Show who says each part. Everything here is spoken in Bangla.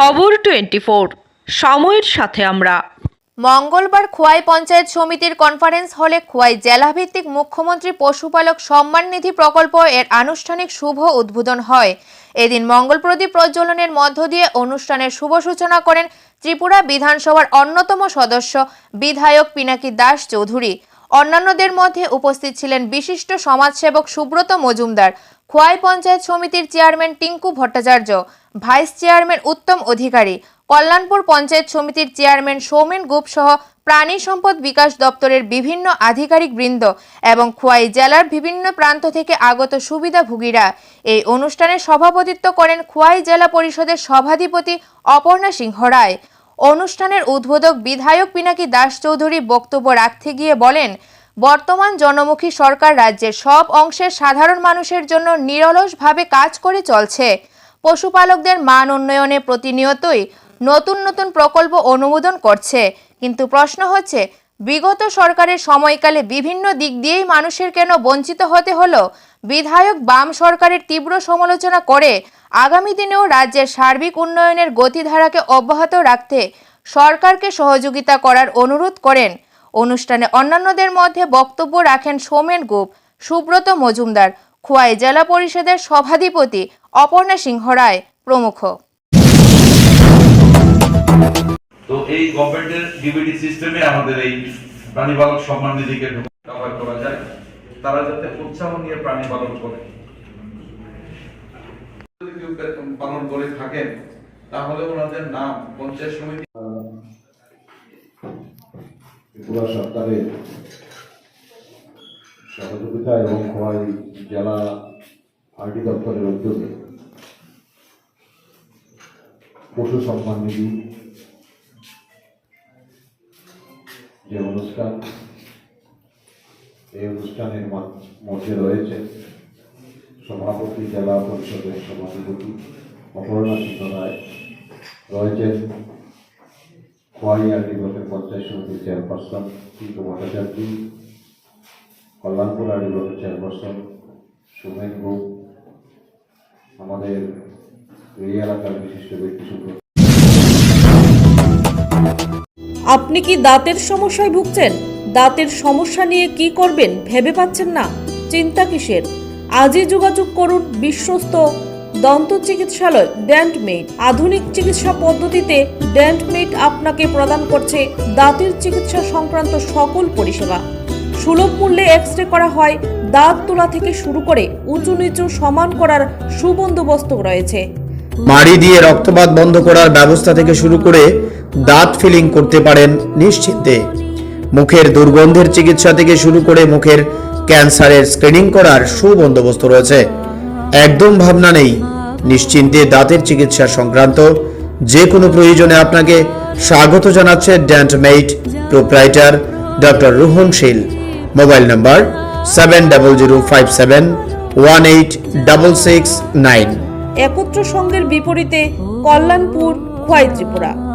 Speaker 1: খবর টোয়েন্টি ফোর সময়ের সাথে আমরা।
Speaker 2: মঙ্গলবার খোয়াই পঞ্চায়েত সমিতির কনফারেন্স হলে খোয়াই জেলাভিত্তিক মুখ্যমন্ত্রী পশুপালক সম্মান নিধি প্রকল্প এর আনুষ্ঠানিক শুভ উদ্বোধন হয়। এদিন মঙ্গল প্রদীপ প্রজ্বলনের মধ্য দিয়ে অনুষ্ঠানের শুভ সূচনা করেন ত্রিপুরা বিধানসভার অন্যতম সদস্য বিধায়ক পিনাকি দাস চৌধুরী। অন্যান্যদের মধ্যে উপস্থিত ছিলেন বিশিষ্ট সমাজসেবক সুব্রত মজুমদার, খোয়াই পঞ্চায়েত সমিতির chairman Tinku Bhattacharya, vice chairman Uttam Adhikari, Kalyanpur panchayat সমিতির চেয়ারম্যান সৌমেন গুপ সহ প্রাণী সম্পদ বিকাশ দপ্তরের বিভিন্ন আধিকারিক বৃন্দ এবং খোয়াই জেলার বিভিন্ন প্রান্ত থেকে আগত সুবিধাভোগীরা এই অনুষ্ঠানে সভাপতিত্ব করেন খোয়াই জেলা পরিষদের সভাধিপতি অপর্ণা সিংহ রায় অনুষ্ঠানের উদ্বোধক বিধায়ক পিনাকি দাস চৌধুরী বক্তব্য রাখতে গিয়ে বলেন, বর্তমান জনমুখী সরকার রাজ্যের সব অংশের সাধারণ মানুষের জন্য নিরলসভাবে কাজ করে চলছে। পশুপালকদের মান উন্নয়নে প্রতিনিয়তই নতুন নতুন প্রকল্প অনুমোদন করছে। কিন্তু প্রশ্ন হচ্ছে বিগত সরকারের সময়কালে বিভিন্ন দিক দিয়েই মানুষের কেন বঞ্চিত হতে হলো? বিধায়ক বাম সরকারের তীব্র সমালোচনা করে আগামী দিনেও রাজ্যের সার্বিক উন্নয়নের গতিধারাকে অব্যাহত রাখতে সরকারকে সহযোগিতা করার অনুরোধ করেন। অনুষ্ঠানে অন্যান্যদের মধ্যে বক্তব্য রাখেন সোমেন গুপ সুব্রত মজুমদার, খোয়াই জেলা পরিষদের সভাধিপতি অপর্ণা সিংহ রায় প্রমুখ।
Speaker 3: তো এই গভর্নমেন্টের ডিবিটি সিস্টেমে আমাদের এই প্রাণী পালক সম্মান নিধিকে কভার করা যায়। তারা যাতে উৎসাহ নিয়ে প্রাণী পালন করে পালন করে থাকেন, তাহলে ওনাদের নাম পঞ্চায়েত সমিতি
Speaker 4: ত্রিপুরা সরকারের সহযোগিতা এবং খোয়াই জেলা আরটি দপ্তরের উদ্যোগে পশু সম্মান নিধি যে অনুষ্ঠান, এই অনুষ্ঠানের মধ্যে রয়েছে সভাপতি, জেলা পরিষদের সভাপতি অপর্ণা সিংহ রায়। রয়েছেন খোয়াই আরটি ব্লকের পঞ্চায়েত সমিতির চেয়ারপারসন টিকু ভট্টাচার্য, কল্যাণপুর ব্লকের চেয়ারপারসন সুমেন গুপ আমাদের এই এলাকার বিশিষ্ট ব্যক্তি
Speaker 5: আপনি কি দাঁতের সমস্যায় ভুগছেন? দাঁতের সমস্যা নিয়ে কি করবেন ভেবে পাচ্ছেন না? চিন্তা কিসের? আজই যোগাযোগ করুন বিশ্বস্ত দন্ত চিকিৎসালয় ড্যান্টমেড। আধুনিক চিকিৎসা পদ্ধতিতে ড্যান্টমেড আপনাকে প্রদান করছে দাঁতের চিকিৎসা সংক্রান্ত সকল পরিষেবা। সুলভ মূল্যে এক্স রে করা হয়, দাঁত তোলা থেকে শুরু করে উঁচু নিচু সমান করার সুবন্দোবস্ত রয়েছে।
Speaker 6: মাড়ি দিয়ে রক্তপাত বন্ধ করার ব্যবস্থা থেকে শুরু করে দাঁত ফিলিং করতে পারেন নিশ্চিন্তে। মুখের দুর্গন্ধের চিকিৎসা থেকে শুরু করে মুখের ক্যান্সারের স্ক্রিনিং করার সুবন্দোবস্ত রয়েছে। একদম ভাবনা নেই, নিশ্চিন্তে দাঁতের চিকিৎসা সংক্রান্ত যে কোনো প্রয়োজনে আপনাকে স্বাগত জানাচ্ছে ড্যান্টমেইট proprietor doctor Ruhan Shil. Mobile number seven double zero five seven one eight double six nine
Speaker 5: একত্র সংঘের বিপরীতে কল্যাণপুর, খোয়াই ত্রিপুরা।